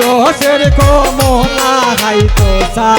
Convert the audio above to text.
রোষের কমলা হাইতো সা